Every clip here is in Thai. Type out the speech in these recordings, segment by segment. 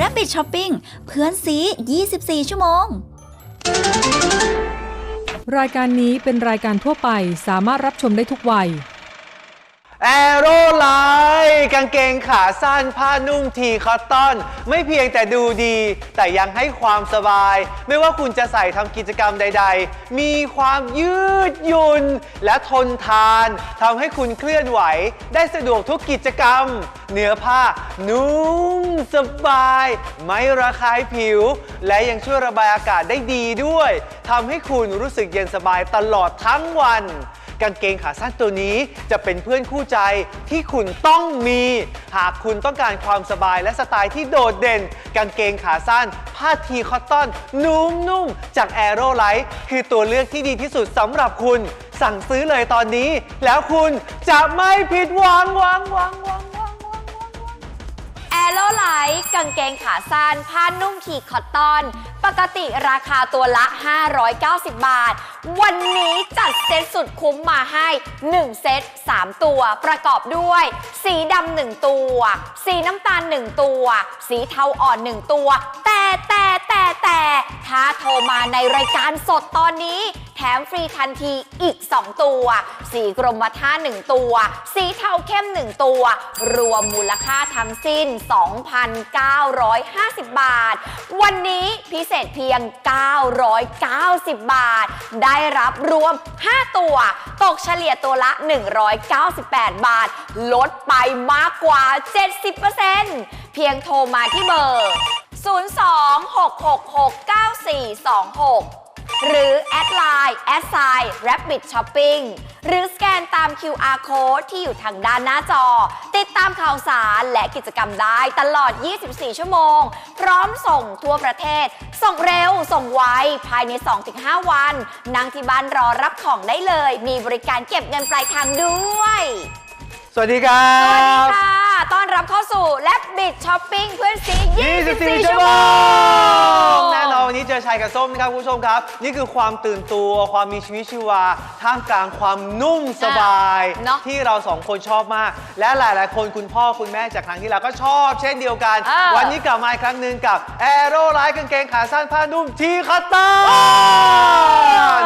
Rabbit Shopping เพื่อนซี 24 ชั่วโมง รายการนี้เป็นรายการทั่วไปสามารถรับชมได้ทุกวัย แอโรไลท์กางเกงขาสั้นผ้านุ่มทีคอตตอน ไม่เพียงแต่ดูดี แต่ยังให้ความสบาย ไม่ว่าคุณจะใส่ทำกิจกรรมใด ๆ มีความยืดหยุ่นและทนทานทำให้คุณเคลื่อนไหว ได้สะดวกทุกกิจกรรม เนื้อผ้า นุ่มสบาย ไม่ระคายผิว และยังช่วยระบายอากาศได้ดีด้วยทำให้คุณรู้สึกเย็นสบายตลอดทั้งวัน กางเกงขาสั้นตัวนี้จะเป็นเพื่อนคู่ใจที่คุณต้องมี หากคุณต้องการความสบายและสไตล์ที่โดดเด่น กางเกงขาสั้น ผ้าทีคอตตอน นุ่มๆ จากแอโรไลท์คือตัวเลือกที่ดีที่สุดสำหรับคุณ สั่งซื้อเลยตอนนี้ แล้วคุณจะไม่ผิดหวังหวังหวังหวังหวังหวังแอโรไลท์กางเกงขาสั้นผ้านุ่มทีคอตตอน ปกติราคาตัวละ 590 บาท วันนี้จัดเซตสุดคุ้มมาให้ 1 เซต 3 ตัว ประกอบด้วย สีดำหนึ่งตัว สีน้ำตาล 1 ตัว สีเทาอ่อน 1 ตัว แต่แต่แต่แต่ถ้าโทรมาในรายการสดตอนนี้ แถมฟรีทันทีอีก 2 ตัว สีกรมท่า 1 ตัว สีเทาเข้ม 1 ตัว รวมมูลค่าทั้งสิ้น 2,950 บาท วันนี้พิเศษเพียง 990 บาท ได้รับรวม 5 ตัว ตกเฉลี่ยตัวละ 198 บาท ลดไปมากกว่า 70%เพียงโทรมาที่เบอร์ 02-666-9426 หรือแอดไลน์แอดไซน์ Rabbit Shopping หรือสแกนตาม QR Code ที่อยู่ทางด้านหน้าจอ ติดตามข่าวสารและกิจกรรมได้ตลอด 24 ชั่วโมง พร้อมส่งทั่วประเทศ ส่งเร็วส่งไวภายใน 2-5 วัน นั่งที่บ้านรอรับของได้เลย มีบริการเก็บเงินปลายทางด้วย สวัสดีครัสวัสดีบ ค่ะ ต้อนรับเข้าสู่ Rabbit Shopping เพื่อนซี24 24 ชั่ชั่ววโมโมง งแน่นอนวันนี้เจอชัยกับส้มนะครับคุณผู้ชมครับ นี่คือความตื่นตัวความมีชีวิตชีวา ท่ามกลางความนุ่มสบาย เนอะที่เราสองคนชอบมาก และหลาย ๆ คนคุณพ่อคุณแม่จากครั้งที่แล้วก็ชอบ เช่นเดียวกัน เออ วันนี้กลับมาอีกครั้งหนึ่งกับแอโรไลท์กางเกงขาสั้นผ้านุ่มทีคัตตอน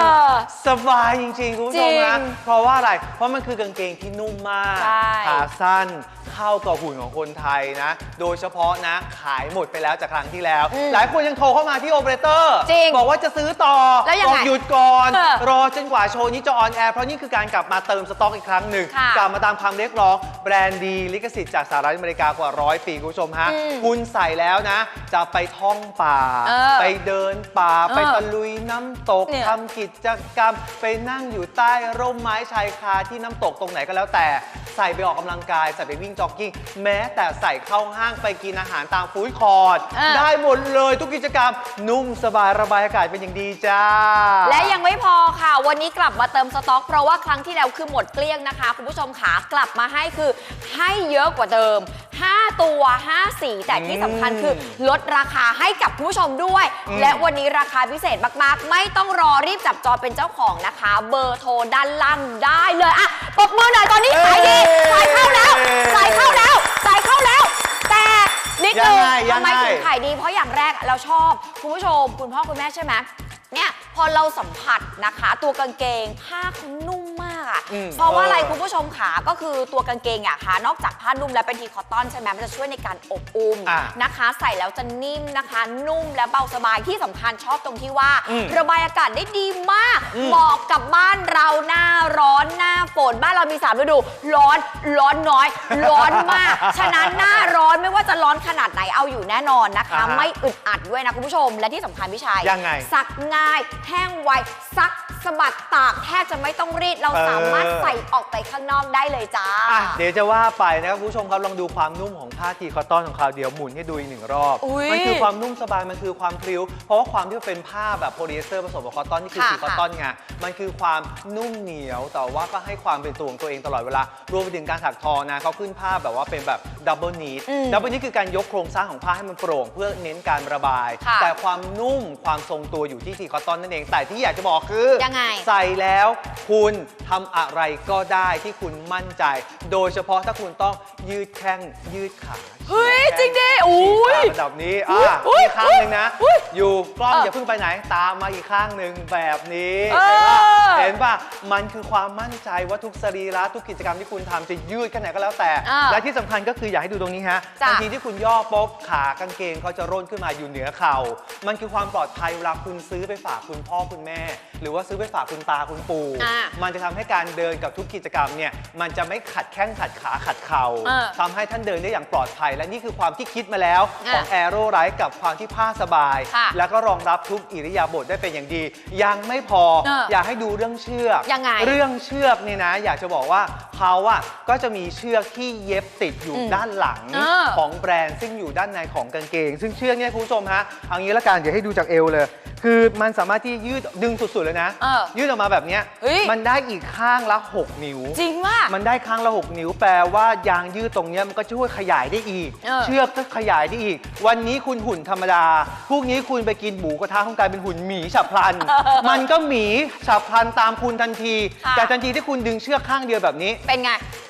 สบายจริงๆคุณผู้ชมนะ จริงเพราะว่าอะไร เพราะมันคือกางเกงที่นุ่มมาก ใช่ขาสั้น เข้ากับหุ่นของคนไทยนะ โดยเฉพาะนะขายหมดไปแล้วจากครั้งที่แล้ว อืมหลายคนยังโทรเข้ามาที่โอเปอเรเตอร์จริงบอกว่าจะซื้อต่อแล้วยังบไงอกหยุดก่อน เออรอจนกว่าโชว์นี้จะออนแอร์เพราะนี่คือการกลับมาเติมสต็อกอีกครั้งหนึ่ง ค่ะกลับมาตามคำเรียกร้องแบรนด์ดีลิขสิทธิ์จากสหรัฐอเมริกากว่าร้อยปีคุณผู้ชมฮะอืมคุณใส่แล้วนะ จะไปท่องป่า เออไปเดินป่าไปเออตะลุยน้ำตกเนี่ยทำกิจกรรมไปนั่งอยู่ใต้ร่มไม้ชายคาที่น้ำตกตรงไหนก็แล้วแต่ ใส่ไปออกกำลังกาย ใส่ไปวิ่งจ็อกกิ้งแม้แต่ใส่เข้าห้างไปกินอาหารตามฟู้ดคอร์ทอะได้หมดเลยทุกกิจกรรมนุ่มสบายระบายอากาศเป็นอย่างดีจ้า และยังไม่พอค่ะ วันนี้กลับมาเติมสต็อก เพราะว่าครั้งที่แล้วคือหมดเกลี้ยงนะคะ คุณผู้ชมขากลับมาให้คือให้เยอะกว่าเดิม 5 ตัว 5 สีแต่ที่สำคัญคือลดราคาให้กับคุณผู้ชมด้วย อืม และวันนี้ราคาพิเศษมาก ๆ ไม่ต้องรอรีบจับจองเป็นเจ้าของนะคะ เบอร์โทรด้านล่างได้เลยอะปรบมือหน่อยตอนนี้สายดีสายเข้าแล้วสายเข้าแล้วสายเข้าแล้ว แต่นิดนึงยังไงยังทำไมไง ถึงขายดีเพราะอย่างแรกเราชอบ คุณผู้ชม คุณพ่อคุณแม่ใช่ไหม เนี่ยพอเราสัมผัสนะคะ ตัวกางเกงผ้าเขานุ่มมากอะอืมเพราะว่าอะไรเออ คุณผู้ชมขาก็คือตัวกางเกงอะค่ะนอกจากผ้านุ่มแล้วเป็นทีคอตตอนใช่ไหมมันจะช่วยในการอบอุ้มอะนะคะ ใส่แล้วจะนิ่มนะคะ นุ่มและเบาสบายที่สำคัญชอบตรงที่ว่า อืมระบายอากาศได้ดีมากอืม เหมาะกับบ้านเราหน้าร้อนหน้าฝนบ้านเรามีสามฤดู ร้อนร้อนน้อย ร้อนมาก ฉะนั้นหน้าร้อนไม่ว่าจะร้อนขนาดไหนเอาอยู่แน่นอนนะคะ อ่าฮะไม่อึดอัดด้วยนะคุณผู้ชมและที่สำคัญพี่ชัยยังไง ซักง่ายแห้งไวซักสะบัดตากแทบจะไม่ต้องรีดเราเออสามารถใส่ออกไปข้างนอกได้เลยจ้า อะเดี๋ยวจะว่าไปนะครับคุณผู้ชมครับลองดูความนุ่มของผ้าทีคอตตอนของเขาเดี๋ยวหมุนให้ดูอีกหนึ่งรอบ อุ๊ยมันคือความนุ่มสบายมันคือความพลิ้ว เพราะว่าความที่มันเป็นผ้าแบบโพลีเอสเตอร์ผสมกับคอตตอนนี่คือค่ะ ทีคอตตอนไงมันคือความนุ่มเหนียวแต่ว่าก็ให้ความเป็นตัวของตัวเองตลอดเวลารวมไปถึงการถักทอนะเขาขึ้นผ้าแบบว่าเป็นแบบดับเบิลนีดอืมดับเบิลนีดคือการยกโครงสร้างของผ้าให้มันโปร่ง เพื่อเน้นการระบาย ค่ะ แต่ความนุ่มความทรงตัวอยู่ที่ทีคอตตอนนั่นเอง แต่ที่อยากจะบอกคือยังไง ใส่แล้วคุณททำอะไรก็ได้ที่คุณมั่นใจ โดยเฉพาะถ้าคุณต้องยืดแข้งยืดขา เฮ้ยฉีกแข้จริงดิอุ้ยฉีกขาระดับนี้อุ๊ยอะอุ๊ยอีกข้างหนึ่งนะ อุ๊ยอยู่กล้องเออออย่าเพิ่งไปไหนตามมาอีกข้างหนึ่งแบบนี้เออเห็นป่ะมันคือความมั่นใจว่าทุกสรีระทุกกิจกรรมที่คุณทำจะยืดแค่ไหนก็แล้วแต่ อ่าและที่สำคัญก็คืออยากให้ดูตรงนี้ฮะจ้ะ ทันทีที่คุณย่อปุ๊บขากางเกงเขาจะร่นขึ้นมาอยู่เหนือเข่า มันคือความปลอดภัยเวลาคุณซื้อไปฝากคุณพ่อคุณแม่ หรือว่าซื้อไปฝากคุณตาคุณปู่อ่ามันจะทำให้การเดินกับทุกกิจกรรมเนี่ยมันจะไม่ขัดแข้งขัดขาขัดเข่าเออ ทำให้ท่านเดินได้อย่างปลอดภัยและนี่คือความที่คิดมาแล้ว ของอะแอโรไรกับความที่ผ้าสบาย ค่ะแล้วก็รองรับทุกอิริยาบถได้เป็นอย่างดี ยังไม่พอเอออยากให้ดูเรื่องเชือกยังไงเรื่องเชือกเนี่ยนะ อยากจะบอกว่าเขาอะก็จะมีเชือกที่เย็บติดอยู่อืมด้านหลังเออ ของแบรนด์ซึ่งอยู่ด้านในของกางเกง ซึ่งเชือกเนี่ยคุณผู้ชมฮะเอางี้ละกันเดี๋ยวให้ดูจากเอวเลยคือมันสามารถที่ยืดดึงสุดๆเลยนะ เออยืดออกมาแบบเนี้ยเฮ้ย มันได้อีกข้างละ 6 นิ้ว จริงว่ะ มันได้ข้างละ 6 นิ้วแปลว่ายางยืดตรงเนี้ยมันก็ช่วยขยายได้อีก เออ เชือกก็ขยายได้อีก วันนี้คุณหุ่นธรรมดาพรุ่งนี้คุณไปกินหมูกระทะคุณกลายเป็นหุ่นหมีฉับพลัน มันก็หมีฉับพลันตามคุณทันที ค่ะ แต่ทันทีที่คุณดึงเชือกข้างเดียวแบบนี้ เป็นไงเ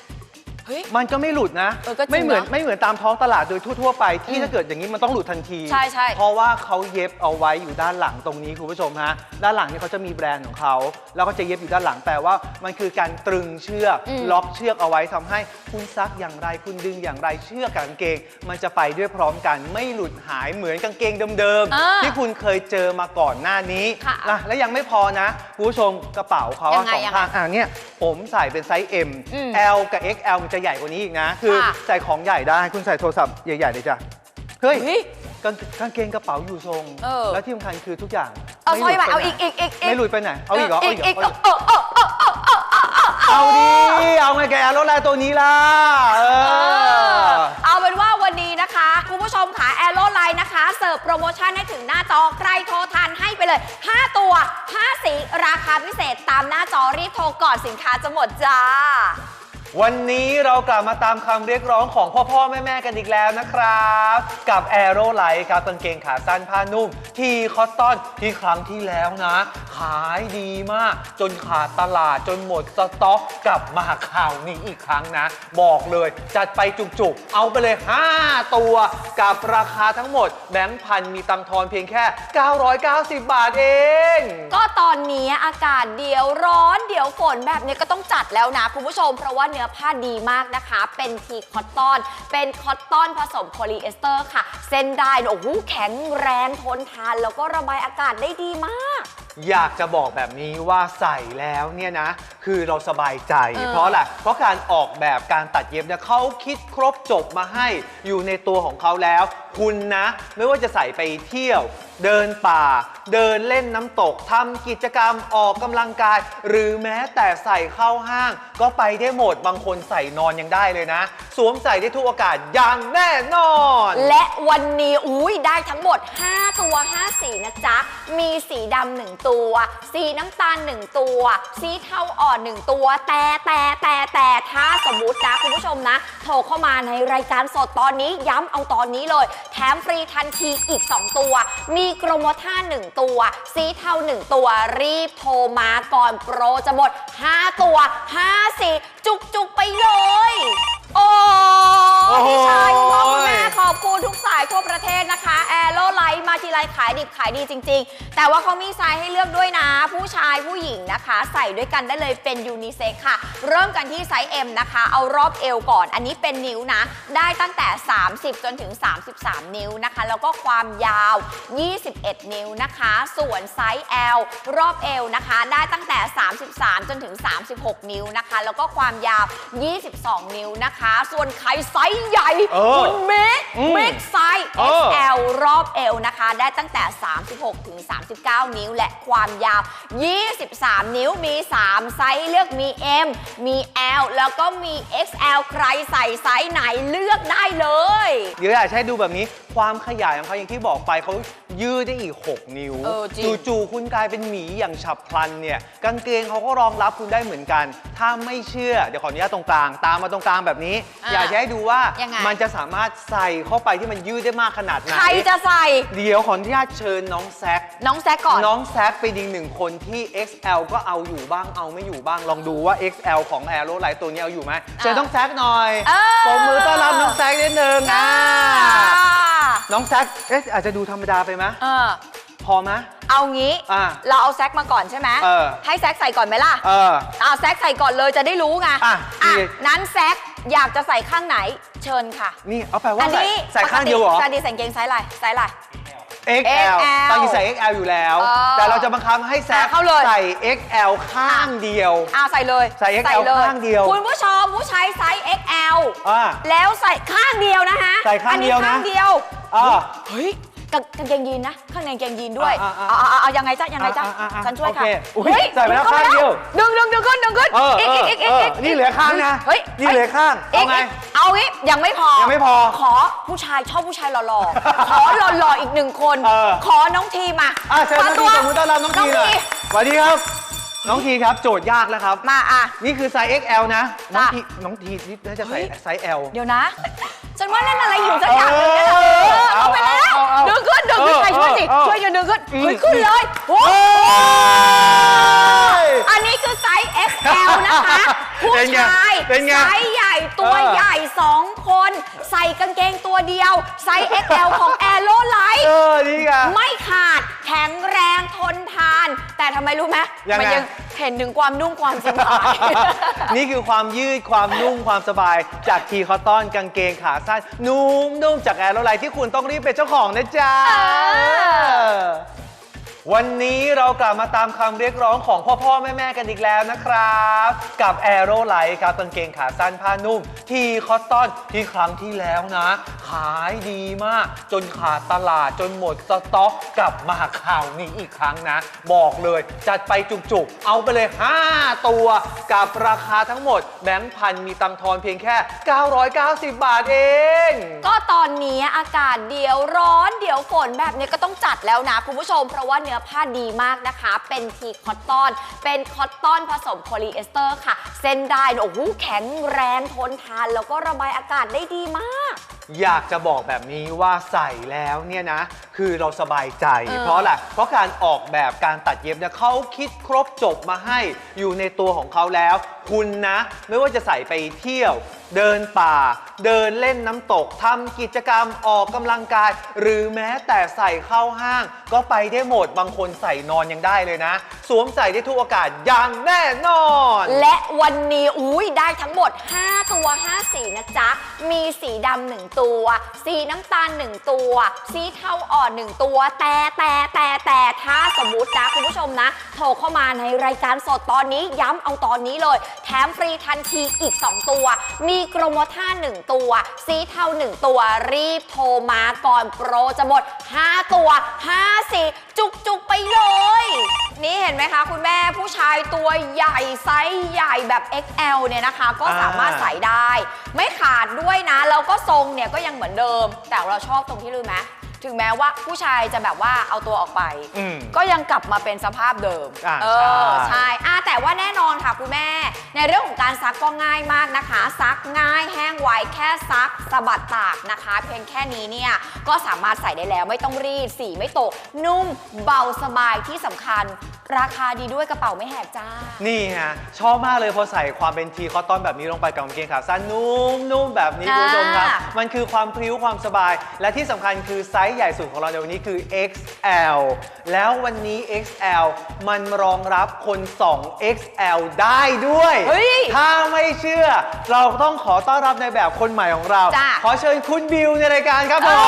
ฮ้ยมันก็ไม่หลุดนะ เออก็จริงไม่เหมือนเนอะไม่เหมือนตามท้องตลาดโดยทั่ว ๆ ไปที่อืมถ้าเกิดอย่างนี้มันต้องหลุดทันที ใช่ใช่ เพราะว่าเขาเย็บเอาไว้อยู่ด้านหลังตรงนี้คุณผู้ชมฮะด้านหลังเนี่ยเขาจะมีแบรนด์ของเขาแล้วก็จะเย็บอยู่ด้านหลังแต่ว่า มันคือการตรึงเชือกอืมล็อกเชือกเอาไว้ทำให้คุณซักอย่างไรคุณดึงอย่างไรเชือกกับกางเกง มันจะไปด้วยพร้อมกันไม่หลุดหายเหมือนกางเกงเดิมอ่าๆที่คุณเคยเจอมาก่อนหน้านี้ค่ะนะและยังไม่พอนะคุณผู้ชมกระเป๋าเขายัอะงไงสองยังไง ข้างอ่าเนี่ยผมใส่เป็นไซส์ M อืม L กับ XL มันจะใหญ่กว่านี้อีกนะ คือค่ะ ใส่ของใหญ่ได้คุณใส่โทรศัพท์ใหญ่ๆเลยจ้ะเฮ้ย เฮ้ย กางกางเกงกระเป๋าอยู่ทรง เออ แล้วที่สำคัญคือทุกอย่างเอาสร้อยหลุมาดเอาไปอีกอีกอีกไหนไม่หลุดไปไหน เอาอีกเหรอเอาอีกเหรออีกเอาอีกเออเออเออเออเออเออเอาดิเอาไงแกรถแรตัวนี้ล่ะ เอเออ อเอาเป็นว่าวันนี้นะคะคุณผู้ชมค่ะแอโรไลน์นะคะ เสิร์ฟโปรโมชั่นให้ถึงหน้าจอใครโทรทันให้ไปเลย 5 ตัว 5 สีราคาพิเศษตามหน้าจอรีบโทรก่อนสินค้าจะหมดจ้า วันนี้เรากลับมาตามคำเรียกร้องของพ่อพ่อแม่แม่กันอีกแล้วนะครับ กับแอโรไลท์กับกางเกงขาสั้นผ้านุ่ม ทีคอตตอนที่ครั้งที่แล้วนะ ขายดีมาก จนขาดตลาดจนหมดสต็อกกลับมาข่าวนี้อีกครั้งนะ บอกเลย จัดไปจุกๆ เอาไปเลย 5 ตัว กับราคาทั้งหมดแบงค์พันมีตังทอนเพียงแค่ 990 บาทเอง ก็ตอนนี้อากาศเดี๋ยวร้อนเดี๋ยวฝนแบบนี้ก็ต้องจัดแล้วนะคุณผู้ชมเพราะว่าเนื้อผ้าดีมากนะคะ เป็นทีคอตตอน เป็นคอตตอนผสมโพลีเอสเตอร์ค่ะ เส้นได้เนี่ยโอ้โหแข็งแรงทนทาน แล้วก็ระบายอากาศได้ดีมาก อยากจะบอกแบบนี้ว่าใส่แล้วเนี่ยนะ คือเราสบายใจ เออเพราะอะไรเพราะการออกแบบการตัดเย็บเนี่ยเขาคิดครบจบมาให้อยู่ในตัวของเขาแล้วคุณนะ ไม่ว่าจะใส่ไปเที่ยว เดินป่า เดินเล่นน้ำตกทำกิจกรรมออกกำลังกาย หรือแม้แต่ใส่เข้าห้าง ก็ไปได้หมดบางคนใส่นอนยังได้เลยนะ สวมใส่ได้ทุกโอกาสอย่างแน่นอน และวันนี้อุ้ยได้ทั้งหมด 5 ตัว 5 สีนะจ๊ะ มีสีดำหนึ่งตัว สีน้ำตาล1ตัว สีเทาอ่อน1ตัว แต่แต่แต่แต่ถ้าสมมตินะคุณผู้ชมนะ โทรเข้ามาในรายการสดตอนนี้ย้ำเอาตอนนี้เลยแถมฟรีทันทีอีก 2 ตัว มีโปรโมท่า1ตัว สีเทา 1 ตัว รีบโทรมาก่อนโปรจะหมด 5 ตัว 5 สีจุกจุกๆไปเลย โอ้โอ้โหพี่ชายคุณพ่อคุณแม่ขอบคุณทุกสายทั่วประเทศนะคะแอโรไลท์มาทีไรขายดิบขายดีจริง ๆ แต่ว่าเขามีไซส์ให้เลือกด้วยนะ ผู้ชายผู้หญิงนะคะ ใส่ด้วยกันได้เลยเป็นยูนิเซ็กค่ะ เริ่มกันที่ไซส์ M นะคะ เอารอบเอวก่อน อันนี้เป็นนิ้วนะ ได้ตั้งแต่ 30 จนถึง 33 นิ้วนะคะ แล้วก็ความยาว 21 นิ้วนะคะ ส่วนไซส์ L รอบเอวนะคะ ได้ตั้งแต่ 33 จนถึง 36 นิ้วนะคะ แล้วก็ความยาว 22 นิ้วนะคะส่วนใครไซส์ใหญ่เออคุณเมกอืมเมกไซส์เออ XL รอบเอวนะคะ ได้ตั้งแต่ 36 ถึง 39 นิ้ว และความยาว 23 นิ้ว มี 3 ไซส์เลือกมี M มี L แล้วก็มี XL ใครใส่ไซส์ไหนเลือกได้เลย เดี๋ยวอยากจะให้ดูแบบนี้ ความขยายของเขาอย่างที่บอกไปเขายืดได้อีก 6 นิ้ว เออจริง จู่ๆคุณกลายเป็นหมีอย่างฉับพลันเนี่ย กางเกงเขาก็รองรับคุณได้เหมือนกัน ถ้าไม่เชื่อ เดี๋ยวขออนุญาตตรงกลาง ตามมาตรงกลางแบบนี้อยากจะให้ดูว่ายังไง มันจะสามารถใส่เข้าไปที่มันยืดได้มากขนาดไหนใครจะใส่ เดี๋ยวขออนุญาตเชิญน้องแซค น้องแซกก่อน น้องแซคเป็นอีกหนึ่งคนที่ XL ก็เอาอยู่บ้างเอาไม่อยู่บ้าง ลองดูว่า XL ของ Aero Light ตัวนี้เอาอยู่ไหมเชิญน้องแซคหน่อยเออ ปรบมือต้อนรับน้องแซคนิดนึงอ่าอ่าน้องแซคเอ๊ะอาจจะดูธรรมดาไปไหมเออ พอไหม เอางี้ อะเราเอาแซกมาก่อนใช่ไหมเออ ให้แซกใส่ก่อนไหมล่ะเออ เอาแซกใส่ก่อนเลยจะได้รู้ไงอะอะดี นั้นแซก อยากจะใส่ข้างไหนเชิญค่ะ นี่เอาแปลว่าอันใส่นี้ใส่ข้างเดียวเหรอ ปกติใส่กางเกงไซส์อะไรไซส์อะไร XL XL ตอนนี้ใส่ XL อยู่แล้ว เออแต่เราจะบังคับให้แซคอะเข้าเลย ใส่ XL ข้างเดียวเอาใส่เลยใส่ XL ลข้างเดียวคุณผู้ชมผู้ใช้ไซส์ XL อ่าแล้วใส่ข้างเดียวนะคะใส่ข้างเดียวนะ อัข้างเดียว อ่าเฮ้ย กางกางเกงยีนนะ ข้างในกางเกงยีนด้วยอะอะเอาเอาเอาเอายังไงจ๊ะยังไงจ๊ะอะอะอะฉันช่วยค่ะโอเคอุ๊ยเฮ้ยใส่ไปแล้วข้ข้างเดียว ดึงดึงดึงขึ้นดึงขึ้นเอออีกเออีอกอีกเออีอกนี่เหลือข้างนะเฮ้ย นี่เหลือข้างอีเอากไงอีกเอางี้ยังไม่พอ ยังไม่พอขอผู้ชายชอบผู้ชายหล่อๆ ขอหล่อๆอีกหนึ่งคน เออ ขอน้องทีมาอะเชิญน้องทีขสมมติต้อนรับน้องทีหน่อยสวัสดีครับ น้องทีครับ โจทย์ยากแล้วครับ มาอะ นี่คือไซส์ XL นะ น้องจ้ะทีน้องทีนี่น่าจะใส่เฮ้ย ไซส์ L เดี๋ยวนะฉันว่าเล่นอะไรอยู่สักอย่างหนึงเนี่ยเอเอออเอาไปแล้วเอาเอาเอาดึงขึ้นดึงขึ้นเออใครช่วยสิเออช่วยกันดึงขึ้นอืมเฮ้ยขึ้นเลยโอ้โอ้ยอันนี้คือไซส์ XL นะคะผู้เป็นไงชายเป็นไงไซส์ใหญ่ตัวเออใหญ่2คน ใส่กางเกงตัวเดียว ไซส์ XL ของ a อ r o Light เออนี่ไง ไม่ขาดแข็งแรงทนทาน แต่ทำไมรู้ไหมยังไง มัยังเห็นถึงความนุ่มความสบาย นี่คือความยืดความนุ่มความสบายจากทีคอตตอนกางเกงขาสั้นนุ่มๆจากแอร์โรไลท์ที่คุณต้องรีบเป็นเจ้าของนะจ๊ะ วันนี้เรากลับมาตามคำเรียกร้องของพ่อพ่อแม่แม่กันอีกแล้วนะครับ กับแอโรไลท์ครับกางเกงขาสั้นผ้านุ่ม ทีคอตตอนที่ครั้งที่แล้วนะ ขายดีมาก จนขาดตลาดจนหมดสต็อกกลับมาข่าวนี้อีกครั้งนะ บอกเลยจัดไปจุกๆ เอาไปเลย 5 ตัว กับราคาทั้งหมด แบงค์พันมีตังทอนเพียงแค่ 990 บาทเอง ก็ตอนนี้อากาศเดี๋ยวร้อนเดี๋ยวฝนแบบนี้ก็ต้องจัดแล้วนะคุณผู้ชมเพราะว่าเนื้อผ้าดีมากนะคะ เป็นทีคอตตอน เป็นคอตตอนผสมโพลีเอสเตอร์ค่ะ เส้นได้โอ้โหแข็งแรงทนทาน แล้วก็ระบายอากาศได้ดีมาก อยากจะบอกแบบนี้ว่าใส่แล้วเนี่ยนะ คือเราสบายใจ เออเพราะอะไรเพราะการออกแบบการตัดเย็บเนี่ยเขาคิดครบจบมาให้อยู่ในตัวของเขาแล้ว คุณนะ ไม่ว่าจะใส่ไปเที่ยว เดินป่า เดินเล่นน้ำตกทำกิจกรรมออกกำลังกาย หรือแม้แต่ใส่เข้าห้าง ก็ไปได้หมดบางคนใส่นอนยังได้เลยนะ สวมใส่ได้ทุกโอกาสอย่างแน่นอน และวันนี้อุ้ยได้ทั้งหมด 5 ตัว 5 สีนะจ๊ะ มีสีดำหนึ่งตัว สีน้ำตาล1ตัว สีเทาอ่อน1ตัว แต่แต่แต่แต่ถ้าสมมตินะคุณผู้ชมนะ โทรเข้ามาในรายการสดตอนนี้ย้ำเอาตอนนี้เลย แถมฟรีทันทีอีก 2 ตัว มีโปรโมท่า1ตัว สีเทา 1 ตัว รีบโทรมาก่อนโปรจะหมด 5 ตัว 5 สีจุกจุกไปเลย นี่เห็นไหมคะคุณแม่ผู้ชายตัวใหญ่ ไซส์ใหญ่แบบ XL เนี่ยนะคะ ก็สามารถใส่ได้ ไม่ขาดด้วยนะ แล้วก็ทรงเนี่ยก็ยังเหมือนเดิม แต่เราชอบตรงที่รู้ไหม ถึงแม้ว่าผู้ชายจะแบบว่าเอาตัวออกไป อืมก็ยังกลับมาเป็นสภาพเดิม อ่าเออ ใช่ ใช่อ่าแต่ว่าแน่นอนค่ะคุณแม่ ในเรื่องของการซักก็ง่ายมากนะคะ ซักง่ายแห้งไวแค่ซักสะบัดตากนะคะ เพียงแค่นี้เนี่ยก็สามารถใส่ได้แล้วไม่ต้องรีดสีไม่ตก นุ่มเบาสบายที่สำคัญ ราคาดีด้วยกระเป๋าไม่แหกจ้า นี่ฮะชอบมากเลยพอใส่ความเป็นทีคอตตอนแบบนี้ลงไปกับกางเกงขาสั้นนุ่มๆแบบนี้อ่าคุณผู้ชมครับมันคือความพริ้วความสบาย และที่สำคัญคือไซส์ใหญ่สุดของเราในวันนี้คือ XL แล้ววันนี้ XL มันรองรับคน 2 XL ได้ด้วย เฮ้ยถ้าไม่เชื่อ เราต้องขอต้อนรับในแบบคนใหม่ของเรา จ้ะ ขอเชิญคุณบิวในรายการครับผเอม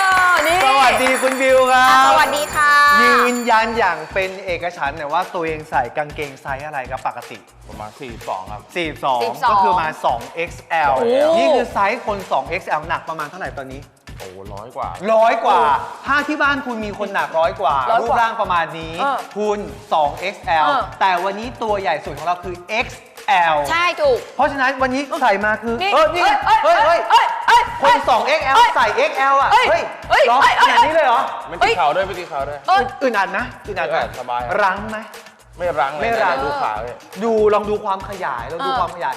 อ นี่สวัสดีคุณบิวครัอะบสวัสดีค่ะ ยืนยันอย่างเป็นเอกฉันท์หน่อยว่าตัวเองใส่กางเกงไซส์อะไรครับปกติ ประมาณ42ครับ 42 42 ก็คือมา 2 XL โอ้ นี่คือไซส์คน 2 XL หนักประมาณเท่าไหร่ตอนนี้ โอ้ร้อยกว่า ร้อยกว่า ถ้าที่บ้านคุณมีคนหนักร้อยกว่า ร้อยรูกปว่าร่างประมาณนี้ เออคุณ 2 XL เออแต่วันนี้ตัวใหญ่สุดของเราคือ XL XL ใช่ถูก เพราะฉะนั้นวันนี้ใส่มาคือ นี่เออนี่ไงเอ้ยเฮ้ยเฮ้ยเอ้ยเอ้ยคน2 XL ใส่ XL อะ เอ้ยเฮ้ยเอ้ยร้องเอ้ยขนาดนี้เลยเหรอ ไม่เอ้ติยดเข่าด้วยไม่ติดเข่าด้วย เอ้ยอึดอัดนะอึดอัดเอนะอสบายครับรั้งไหมไม่รั้งเลยไม่รั้งดูขาเลยดูลองดูความขยายลองดูเออ ความขยาย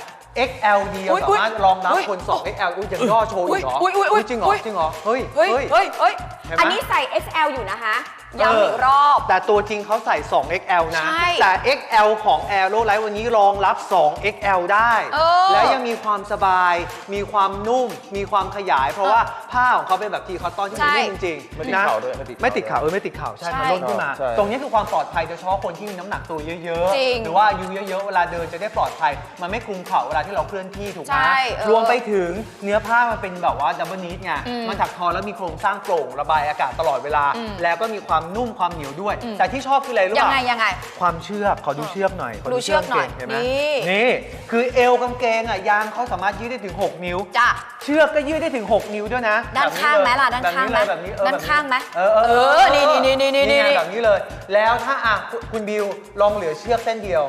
XL เดียวอุ๊ยอุ๊ยสามารถรองรับอุ๊ยคน2 XL อุ้ยอย่างย่อโชว์อีกเหรออุ๊ยอุ๊ยอุ๊ยจริงเหรออุ๊ย จริงเหรอเฮ้ยเฮ้ยเฮ้ยเฮ้ยเห็นไหม อันนี้ใส่ XL อยู่นะคะย้ำอีกรอบ แต่ตัวจริงเขาใส่ 2 XL นะ ใช่แต่ XL ของ Aero Light วันนี้รองรับ 2 XL ได้ เออและยังมีความสบาย มีความนุ่ม มีความขยาย เพราะว่าผ้าของเขาเป็นแบบทีคอตตอนที่มันใช่นุ่มจริงไม่ติดๆนะเข่าด้วยไม่ติดไม่ติดเข่าเออไม่ติดเข่าใช่ ใช่มันล่นขึ้นมา ใช่ ตรงนี้คือความปลอดภัยโดยเฉพาะคนที่มีน้ำหนักตัวเยอะจริง ๆ หรือว่าอายุเยอะๆ เวลาเดินจะได้ปลอดภัย มันไม่คลุมเข่าเวลาที่เราเคลื่อนที่ถูกไหมใช่เออรวมไปถึงเนื้อผ้ามันเป็นแบบว่าดับเบิลนีดไงอืมมันถักทอแล้วมีโครงสร้างโปร่งระบายอากาศตลอดเวลา อืมแล้วก็มีความนุ่มความเหนียวด้วย อืม แต่ที่ชอบคืออะไรรู้ยังป่ะไงยังไง ความเชือกขอดูเชือกหน่อยขอดูเชือกหน่อยกางเกงเห็นไหมนี่ นี่คือเอวกางเกงอะยางเขาสามารถยืดได้ถึง 6 นิ้ว จ้ะ เชือกก็ยืดได้ถึง 6 นิ้วด้วยนะด้านข้างไหมล่ะด้านข้างไหมแบบนี้เลยแบบนี้เออด้านข้างไหมเออเออเออนี่นี่นี่นี่นี่ไงนี่แบบนี้เลย แล้วถ้าอะคุณคุณบิวลองเหลือเชือกเส้นเดียว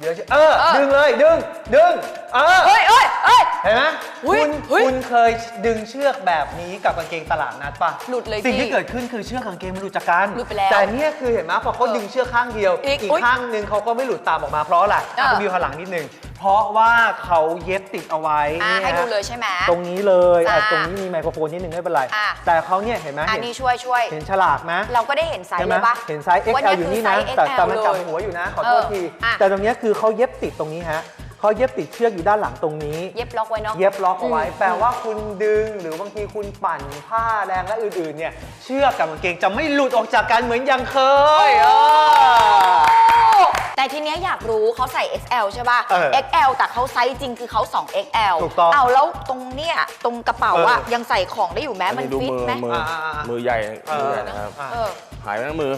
เหลือเชือกเออเออ ดึงเลย ดึง ดึง เออ เฮ้ยเฮ้ยเฮ้ย เห็นไหมอุ๊ยคุณเฮ้ยคุณเคยดึงเชือกแบบนี้กับกางเกงตลาดนัดป่ะหลุดเลยสิ่งที่พี่เกิดขึ้นคือเชือกกางเกงมันหลุดจากกันหลุดไปแล้วแต่เนี่ยคือเห็นไหมพอเขาเออดึงเชือกข้างเดียว อีกอีกอุ๊ยข้างหนึ่งเขาก็ไม่หลุดตามออกมาเพราะอะไรอะเออคุณบิวหันหลังนิดนึง เพราะว่าเขาเย็บติดเอาไว้อะนี่ให้ฮะดูเลยใช่ไหม ตรงนี้เลยอะจ้าตรงนี้มีไมโครโฟนนิดนึงไม่เป็นไร อะ แต่เขาเนี่ยเห็นไหมอันเห็นนี้ช่วยช่วย เห็นฉลากไหมเราก็ได้เห็นไซส์เห็นไหเลมยปะเห็นไซส์ ว่า XL นี่อยู่นี่คือไซนะส์แต่ XL แต่มันจับเลยหัวอยู่นะ ขอโทษเออทีอะ แต่ตรงเนี้ยคือเขาเย็บติดตรงนี้ฮะเขาเย็บติดเชือกอยู่ด้านหลังตรงนี้ เย็บล็อกไว้เนาะ เย็บล็อกเอาไว้ อืม แปลว่าคุณดึงหรือบางทีคุณปั่นผ้าแรงและอื่นๆเนี่ย เชือกกับกางเกงจะไม่หลุดออกจากกันเหมือนอย่างเคยเออ แต่ทีเนี้ยอยากรู้เขาใส่ XL ใช่ป่ะ เออ XL แต่เขาไซส์จริงคือเขา 2 XL ถูกต้องเอาแล้วตรงเนี้ยตรงกระเป๋าอะเออ ยังใส่ของได้อยู่ไหมอันมันนี้ดูฟิตมือไหมมืออ่าๆๆมือใหญ่เอมืออใหญ่นะครับอะเออ หายไปทั้งมือ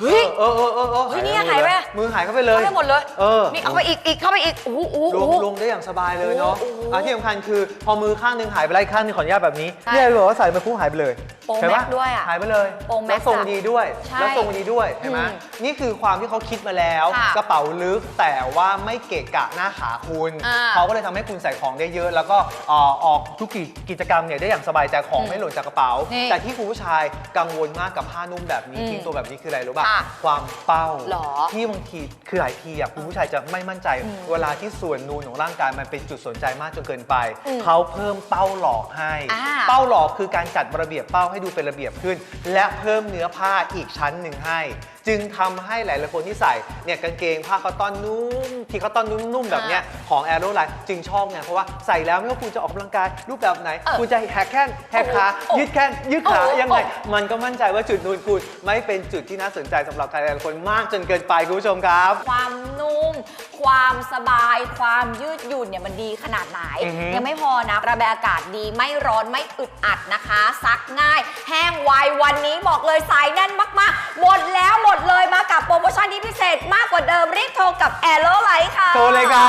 เฮ้ย เออเออเออเออเฮ้ยเนี่ยหายไป มือหายเข้าไปเลย เข้าไปหมดเลยเออ นี่เข้าไปอีกอีกเข้าไปอีกโอ้โหโอ้ลงโหลงได้อย่างสบายเลยเนาะโอ้โหอะที่สำคัญคือพอมือข้างหนึงหายไปแล้วอีกข้างหนึงขออนุญาตแบบนี้ใช่เนี่ยบอกว่าใส่ไปปุ๊บหายไปเลยโปรเห็นแม็ปะกด้วยอะหายไปเลยโปรแม็แล้กวทรงอะดีด้วย ใช่แล้วทรงดีด้วยเห็นไหมอืมนี่คือความที่เขาคิดมาแล้ว ค่ะกระเป๋าลึกแต่ว่าไม่เกะกะหน้าขาคุณ อ่าเขาก็เลยทำให้คุณใส่ของได้เยอะ แล้วก็เอ่อออกทุกกิกิจกรรมเนี่ยได้อย่างสบายใจของอืมไม่หล่นจากกระเป๋า นี่แต่ที่คุณผู้ชายกังวลมากกับผ้านุ่มแบบนี้อืม ทิ้งตัวแบบนี้คืออะไรรู้ป่ะค่ะความเป้า หรอที่บางทีคือหลายทีอะคุณผู้ชายจะไม่มั่นใจอืมเวลาที่ส่วนนูนของร่างกายมันเป็นจุดสนใจมากจนเกินไป อืมเขาเพิ่มเป้าหลอกให้ อ่าเป้าหลอกคือการจัดระเบียบเป้าให้ดูเป็นระเบียบขึ้น และเพิ่มเนื้อผ้าอีกชั้นหนึ่งให้จึงทำให้หลายๆคนที่ใส่เนี่ยกางเกงผ้าคอตตอนนุ่มที่คอตตอนนุ่มๆแบบเนี้ยของแอโรไลน์จึงชอบไงเพราะว่าใส่แล้วไม่ว่าคุณจะออกกำลังกายรูปแบบไหนเออคุณจะแหกแข้งแหกขาโอ้โหยืดแข้งยืดขาโอ้โหยังไงมันก็มั่นใจว่าจุดนูนคุณไม่เป็นจุดที่น่าสนใจสำหรับใครหลายๆคนมากจนเกินไปคุณผู้ชมครับ ความนุ่ม ความสบาย ความยืดหยุ่นเนี่ยมันดีขนาดไหนอือฮึยังไม่พอนะระบายอากาศดีไม่ร้อนไม่อึดอัดนะคะ ซักง่าย แห้งไววันนี้บอกเลยสายแน่นมากๆหมดแล้วหมดดเลยมากับโปรโมชั่นที่พิเศษมากกว่าเดิมรีบโทรกับแอโรไลท์ค่ะ โทรเลยครั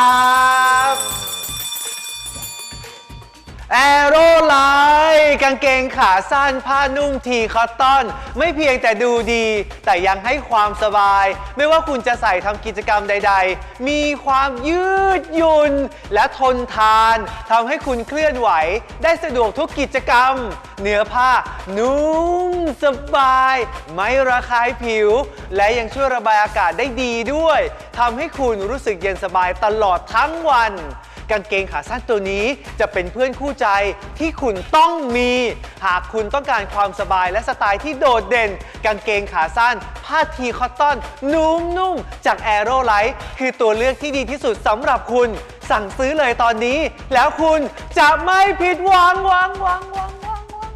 บ แอโรไลท์กางเกงขาสั้นผ้านุ่มทีคอตตอน ไม่เพียงแต่ดูดี แต่ยังให้ความสบาย ไม่ว่าคุณจะใส่ทำกิจกรรมใด ๆ มีความยืดหยุ่นและทนทานทำให้คุณเคลื่อนไหว ได้สะดวกทุกกิจกรรม เนื้อผ้า นุ่มสบาย ไม่ระคายผิว และยังช่วยระบายอากาศได้ดีด้วยทำให้คุณรู้สึกเย็นสบายตลอดทั้งวัน กางเกงขาสั้นตัวนี้จะเป็นเพื่อนคู่ใจที่คุณต้องมี หากคุณต้องการความสบายและสไตล์ที่โดดเด่น กางเกงขาสั้น ผ้าทีคอตตอน นุ่มๆ จาก a อ r o l i g h t คือตัวเลือกที่ดีที่สุดสำหรับคุณ สั่งซื้อเลยตอนนี้ แล้วคุณจะไม่ผิดหวังหวังหวังหวังหวังหวัง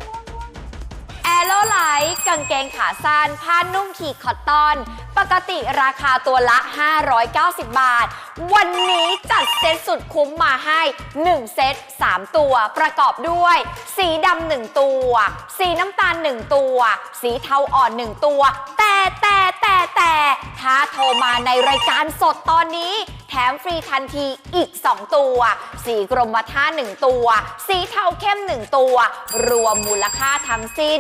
แอโรไลท์กางเกงขาสั้นผ้านุ่มขีดคอตตอน ปกติราคาตัวละ 590 บาท วันนี้จัดเซตสุดคุ้มมาให้ 1 เซต 3 ตัว ประกอบด้วย สีดำ1ตัว สีน้ำตาล 1 ตัว สีเทาอ่อน 1 ตัว แต่แต่แต่แต่ถ้าโทรมาในรายการสดตอนนี้ แถมฟรีทันทีอีก 2 ตัว สีกรมท่า 1 ตัว สีเทาเข้ม 1 ตัว รวมมูลค่าทั้งสิ้น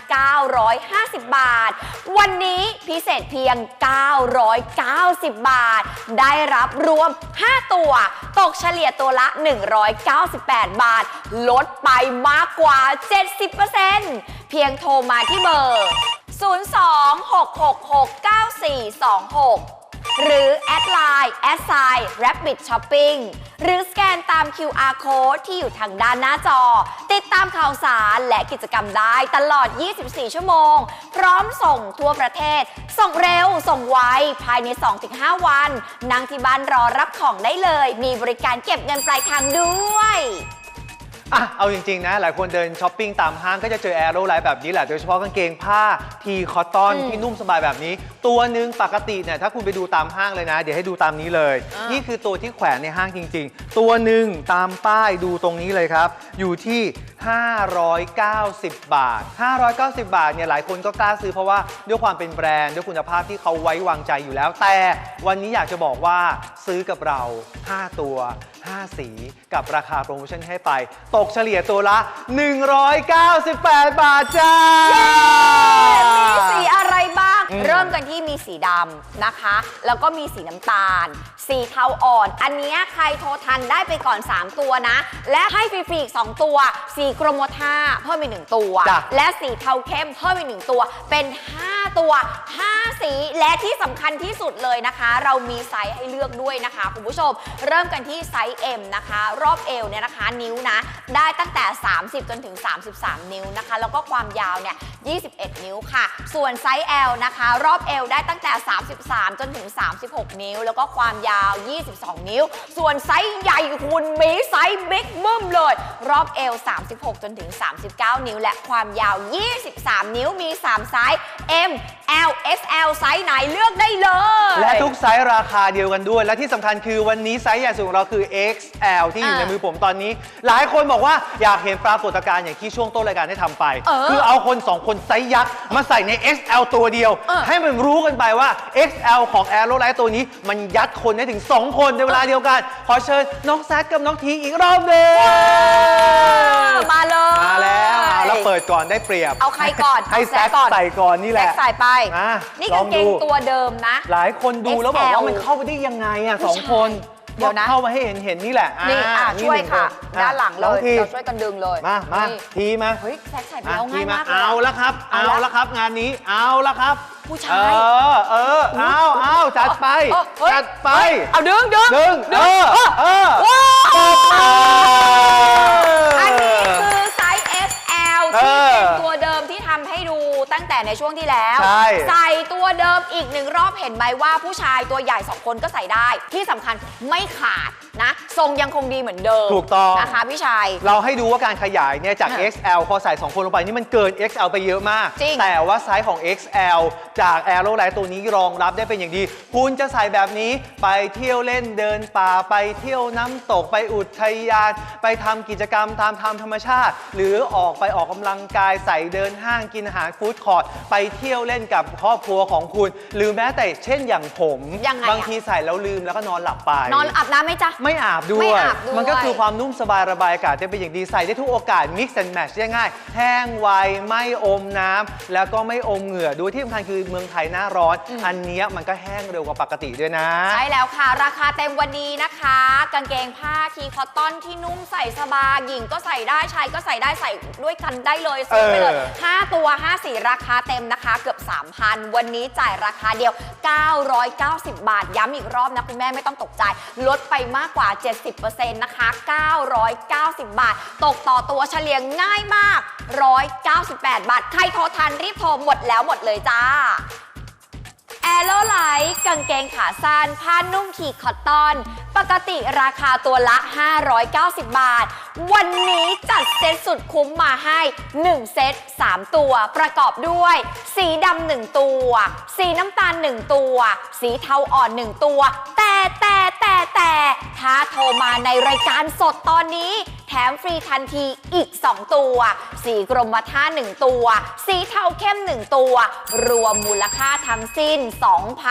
2,950 บาท วันนี้พิเศษเพียง 990 บาท ได้รับรวม 5 ตัว ตกเฉลี่ยตัวละ 198 บาท ลดไปมากกว่า 70%เพียงโทรมาที่เบอร์ 02-666-9426 หรือแอดไลน์แอดไซน์ Rabbit Shopping หรือสแกนตาม QR Code ที่อยู่ทางด้านหน้าจอ ติดตามข่าวสารและกิจกรรมได้ตลอด 24 ชั่วโมง พร้อมส่งทั่วประเทศ ส่งเร็ว ส่งไว ภายใน 2-5 วัน นั่งที่บ้านรอรับของได้เลย มีบริการเก็บเงินปลายทางด้วย อะเอาจริง ๆ นะ หลายคนเดินช้อปปิ้งตามห้างก็จะเจอแอโรไลท์แบบนี้แหละ โดยเฉพาะกางเกงผ้าทีคอตตอนอืมที่นุ่มสบายแบบนี้ ตัวหนึ่งปกติเนี่ยถ้าคุณไปดูตามห้างเลยนะ เดี๋ยวให้ดูตามนี้เลยอ่านี่นี่คือตัวที่แขวนในห้างจริง ๆ ตัวหนึ่งตามป้ายดูตรงนี้เลยครับ อยู่ที่ 590 บาท 590 บาทเนี่ยหลายคนก็กล้าซื้อเพราะว่าด้วยความเป็นแบรนด์ด้วยคุณภาพที่เขาไว้วางใจอยู่แล้ว แต่วันนี้อยากจะบอกว่าซื้อกับเรา 5 ตัว5 สีกับราคาโปรโมชั่นให้ไป ตกเฉลี่ยตัวละ 198 บาทจ้า มีสีอะไรบ้าง อืมเริ่มกันที่มีสีดำนะคะ แล้วก็มีสีน้ำตาล สีเทาอ่อน อันเนี้ยใครโทรทันได้ไปก่อน 3 ตัวนะ และให้ฟรีๆอีก 2 ตัว สีกรมท่าเพิ่มอีกหนึ่งตัว จ้ะ และสีเทาเข้มเพิ่มอีกหนึ่งตัว เป็น 5 ตัว 5 สี และที่สำคัญที่สุดเลยนะคะ เรามีไซส์ให้เลือกด้วยนะคะ คุณผู้ชม เริ่มกันที่ไซส์ส์ M นะคะ รอบเอวเนี่ยนะคะนิ้วนะ ได้ตั้งแต่ 30 จนถึง 33 นิ้วนะคะ แล้วก็ความยาวเนี่ย 21 นิ้วค่ะ ส่วนไซส์ L นะคะ รอบเอวได้ตั้งแต่ 33 จนถึง 36 นิ้ว แล้วก็ความยาว 22 นิ้ว ส่วนไซส์ใหญ่คุณมีไซส์บิ๊กบึ้มเลย รอบเอว 36 จนถึง 39 นิ้ว และความยาว 23 นิ้วมี 3 ไซส์ M L XL ไซส์ไหนเลือกได้เลย และทุกไซส์ราคาเดียวกันด้วย และที่สำคัญคือวันนี้ไซส์ใหญ่สุดของเราคือ XL ที่อยู่อ่าในมือผมตอนนี้ หลายคนบอกว่าอยากเห็นปรากฏการณ์อย่างที่ช่วงต้นรายการได้ทำไป เออคือเอาคน 2 คนไซส์ยักษ์มาใส่ใน XL ตัวเดียว เออ ให้มันรู้กันไปว่า XL ของ a e r o l i g h t ตัวนี้ มันยัดคนได้ถึง 2 คนในเวลาเดียวกัน ขอเชิญน้องแซคกับน้องทีอีกรอบหนึ่งมาเลย มาแล้วเอาแล้วเปิดก่อนได้เปรียบเอาใครก่อนให้เอาแซคก่อนใส่ก่อนนี่แหแซละ กใส่ไป อะนี่ลกาองงเกดูงตัวเดิมนะ หลายคนดูแล้วบอกว่า XL มันเข้าไปได้ยังไงอะผู้สองชายคน เดี๋ยวนะ เข้ามาให้เห็นเห็นนี่แหละนี่อะนี่ช่วยนึ่งค่ะนอะด้านหลังเลน้อยเราทีช่วยกันดึงเลยมามานี่ทีมาเฮ้ยแซกใส่ไปอะแล้วทีง่ายมามากเลยเอาละครับ เอาเอาละละครับงานนี้เอาละครับผู้ชาย เออเออเอาเอาจัดไปเออเฮ้ยจัดไป เอาดึงดึงดึงเออเออว้าวตบมือันนี้คือไซส์ SL เอที่อเป็นตัวเดิมที่ทำให้ดู ตั้งแต่ในช่วงที่แล้ว ใช่ ใส่ตัวเดิมอีกหนึ่งรอบเห็นไหมว่าผู้ชายตัวใหญ่สองคนก็ใส่ได้ ที่สำคัญไม่ขาดนะ ทรงยังคงดีเหมือนเดิมถูกต้อง นะคะพี่ชาย เราให้ดูว่าการขยายเนี่ยจากอะ XL พอใส่ 2 คนลงไปนี่มันเกิน XL ไปเยอะมาก จริง แต่ว่าไซส์ของ XL จาก a e r o l i g h t ตัวนี้รองรับได้เป็นอย่างดี คุณจะใส่แบบนี้ไปเที่ยวเล่นเดินป่าไปเที่ยวน้ำตกไปอุทยาน ไปทำกิจกรรมตามธรรมธรรมชาติ หรือออกไปออกกำลังกายใส่เดินห้างกินอาหารฟู้ดคอร์ทไปเที่ยวเล่นกับครอบครัวของคุณ หรือแม้แต่เช่นอย่างผมยังไงอะ บางทีใส่แล้วลืมแล้วก็นอนหลับไป นอนอาบน้ำไหมจ๊ะ ไม่อาบด้ไม่วย อาบด้วย มันก็คือความนุ่มสบายระบายอากาศได้เป็นอย่างดีใส่ได้ทุกโอกาส mix and match ได้ง่าย แห้งไว ไม่อมน้ำ แล้วก็ไม่อมเหงื่อด้วยที่สำคัญคือเมืองไทยหน้าร้อน อันเนี้ยมันก็แห้งเร็วกว่าปกติด้วยนะ ใช่แล้วค่ะ ราคาเต็มวันนี้นะคะ กางเกงผ้าทีคอตตอนที่นุ่มใส่สบายหญิงก็ใส่ได้ชายก็ใส่ได้ใส่ด้วยกันได้เลยซื้อไปเลย เออ 5 ตัว 5 สีราคาเต็มนะคะเกือบ 3,000 วันนี้จ่ายราคาเดียว 990 บาท ย้ำอีกรอบนะคุณแม่ไม่ต้องตกใจ ลดไปมากกว่า 70%นะคะ 990 บาท ตกต่อตัวเฉลี่ยง่ายมาก 198 บาท ใครโทรทันรีบโทรหมดแล้วหมดเลยจ้าแอโรไลท์กางเกงขาสั้นผ้านุ่มขีดคอตตอนปกติราคาตัวละ 590 บาท วันนี้จัดเซตสุดคุ้มมาให้ 1 เซต 3 ตัว ประกอบด้วย สีดำ1ตัว สีน้ำตาล 1 ตัว สีเทาอ่อน 1 ตัว แต่แต่แต่แต่ถ้าโทรมาในรายการสดตอนนี้ แถมฟรีทันทีอีก 2 ตัว สีกรมท่า 1 ตัว สีเทาเข้ม 1 ตัว รวมมูลค่าทั้งสิ้น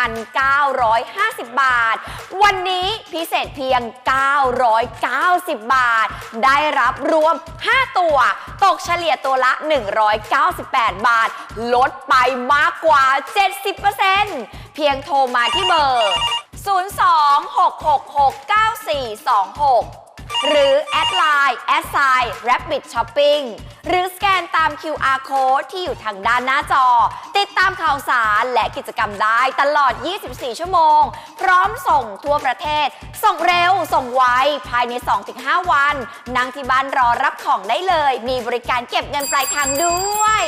2,950 บาท วันนี้พิเศษเพียง 990 บาท ได้รับรวม 5 ตัว ตกเฉลี่ยตัวละ 198 บาท ลดไปมากกว่า 70%เพียงโทรมาที่เบอร์ 02-666-9426 หรือแอดไลน์แอดไซน์ Rabbit Shopping หรือสแกนตาม QR Code ที่อยู่ทางด้านหน้าจอ ติดตามข่าวสารและกิจกรรมได้ตลอด 24 ชั่วโมง พร้อมส่งทั่วประเทศ ส่งเร็วส่งไวภายใน 2-5 วัน นั่งที่บ้านรอรับของได้เลย มีบริการเก็บเงินปลายทางด้วย